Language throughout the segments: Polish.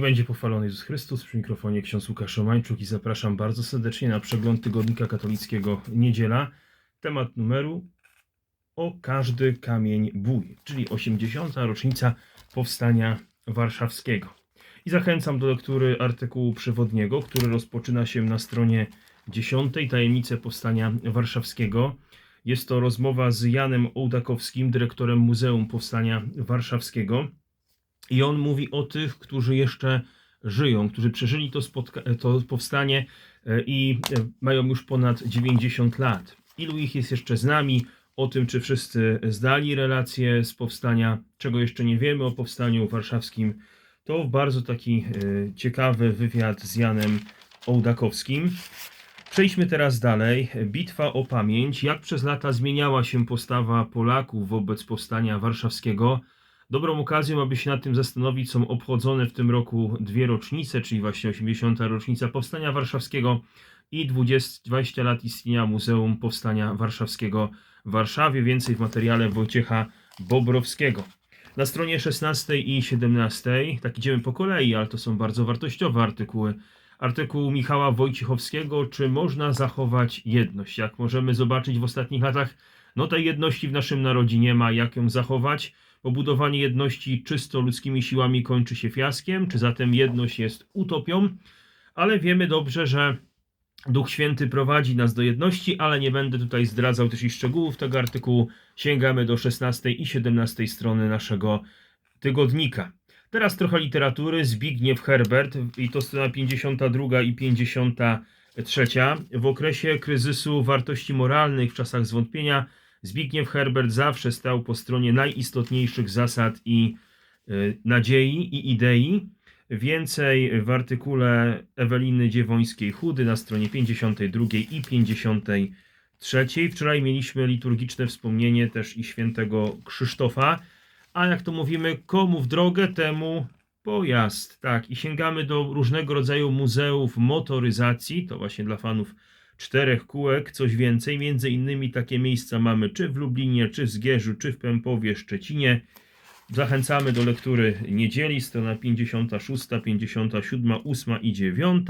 Będzie pochwalony Jezus Chrystus przy mikrofonie ksiądz Łukasz Szomańczuk i zapraszam bardzo serdecznie na przegląd Tygodnika Katolickiego Niedziela. Temat numeru o każdy kamień bój, czyli 80. rocznica powstania warszawskiego. I zachęcam do lektury artykułu przewodniego, który rozpoczyna się na stronie 10 Tajemnice Powstania Warszawskiego. Jest to rozmowa z Janem Ołdakowskim, dyrektorem Muzeum Powstania Warszawskiego. I on mówi o tych, którzy jeszcze żyją, którzy przeżyli to, to powstanie e, i e, mają już ponad 90 lat. Ilu ich jest jeszcze z nami? O tym, czy wszyscy zdali relacje z powstania, czego jeszcze nie wiemy o powstaniu warszawskim, to bardzo taki e, ciekawy wywiad z Janem Ołdakowskim. Przejdźmy teraz dalej. Bitwa o pamięć. Jak przez lata zmieniała się postawa Polaków wobec powstania warszawskiego? Dobrą okazją, aby się nad tym zastanowić, są obchodzone w tym roku dwie rocznice, czyli właśnie 80. rocznica Powstania Warszawskiego i 20, 20 lat istnienia Muzeum Powstania Warszawskiego w Warszawie. Więcej w materiale Wojciecha Bobrowskiego. Na stronie 16 i 17, tak idziemy po kolei, ale to są bardzo wartościowe artykuły. Artykuł Michała Wojciechowskiego, czy można zachować jedność? Jak możemy zobaczyć w ostatnich latach, no tej jedności w naszym narodzie nie ma, jak ją zachować? Bo budowanie jedności czysto ludzkimi siłami kończy się fiaskiem, czy zatem jedność jest utopią, ale wiemy dobrze, że Duch Święty prowadzi nas do jedności, ale nie będę tutaj zdradzał też i szczegółów tego artykułu. Sięgamy do 16 i 17 strony naszego tygodnika. Teraz trochę literatury. Zbigniew Herbert i to strona 52 i 53. W okresie kryzysu wartości moralnych, w czasach zwątpienia, Zbigniew Herbert zawsze stał po stronie najistotniejszych zasad i y, nadziei i idei. Więcej w artykule Eweliny Dziewońskiej-Chudy na stronie 52 i 53. Wczoraj mieliśmy liturgiczne wspomnienie też i świętego Krzysztofa. A jak to mówimy, komu w drogę, temu pojazd. Tak, i sięgamy do różnego rodzaju muzeów motoryzacji, to właśnie dla fanów czterech kółek, coś więcej. Między innymi takie miejsca mamy czy w Lublinie, czy w Zgierzu, czy w Pępowie, Szczecinie. Zachęcamy do lektury niedzieli, strona 56, 57, 8 i 9.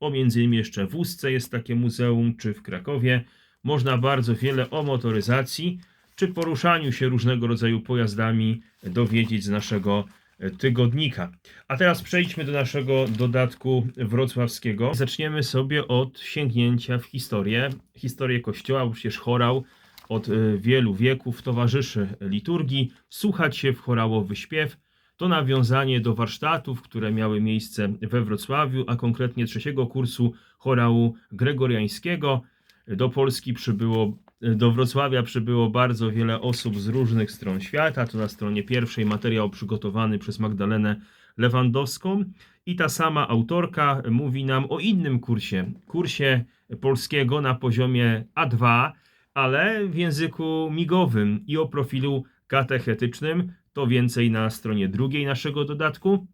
O między innymi jeszcze w Ustce jest takie muzeum, czy w Krakowie. Można bardzo wiele o motoryzacji, czy poruszaniu się różnego rodzaju pojazdami dowiedzieć z naszego tygodnika. A teraz przejdźmy do naszego dodatku wrocławskiego. Zaczniemy sobie od sięgnięcia w historię. Historię kościoła, bo przecież chorał od y, wielu wieków towarzyszy liturgii. Słuchać się w chorałowy śpiew to nawiązanie do warsztatów, które miały miejsce we Wrocławiu, a konkretnie trzeciego kursu chorału gregoriańskiego. Do Polski przybyło do Wrocławia przybyło bardzo wiele osób z różnych stron świata. To na stronie pierwszej materiał przygotowany przez Magdalenę Lewandowską. I ta sama autorka mówi nam o innym kursie, kursie polskiego na poziomie A2, ale w języku migowym i o profilu katechetycznym. To więcej na stronie drugiej naszego dodatku.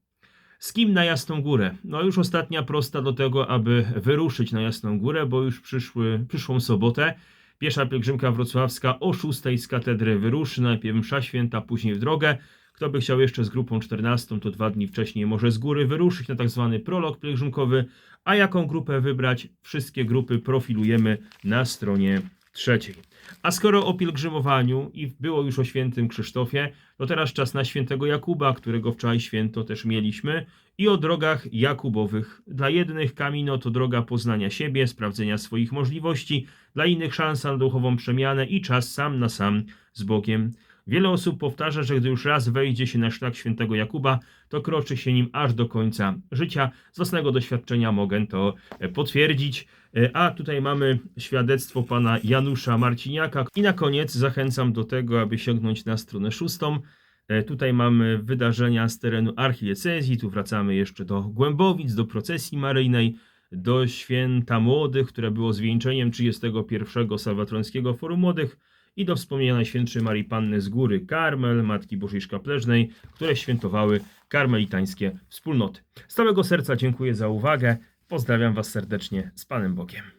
Z kim na Jasną Górę? No już ostatnia prosta do tego, aby wyruszyć na Jasną Górę, bo już przyszły, przyszłą sobotę Piesza pielgrzymka wrocławska o 6 z katedry wyruszy, najpierw msza święta, później w drogę. Kto by chciał jeszcze z grupą 14, to dwa dni wcześniej może z góry wyruszyć na tak zwany prolog pielgrzymkowy, a jaką grupę wybrać? Wszystkie grupy profilujemy na stronie trzeciej. A skoro o pielgrzymowaniu i było już o świętym Krzysztofie, to teraz czas na świętego Jakuba, którego wczoraj święto też mieliśmy, i o drogach Jakubowych. Dla jednych kamino to droga poznania siebie, sprawdzenia swoich możliwości, dla innych szansa na duchową przemianę i czas sam na sam z Bogiem. Wiele osób powtarza, że gdy już raz wejdzie się na szlak świętego Jakuba, to kroczy się nim aż do końca życia. Z własnego doświadczenia mogę to e, potwierdzić. E, A tutaj mamy świadectwo pana Janusza Marciniaka. I na koniec zachęcam do tego, aby sięgnąć na stronę szóstą. E, Tutaj mamy wydarzenia z terenu archidiecezji. Tu wracamy jeszcze do Głębowic, do procesji maryjnej, do święta młodych, które było zwieńczeniem 31. Salwatrońskiego Forum Młodych i do wspomnienia Najświętszej Marii Panny z Góry Karmel, Matki Bożej Szkapleżnej, które świętowały karmelitańskie wspólnoty. Z całego serca dziękuję za uwagę. Pozdrawiam Was serdecznie z Panem Bogiem.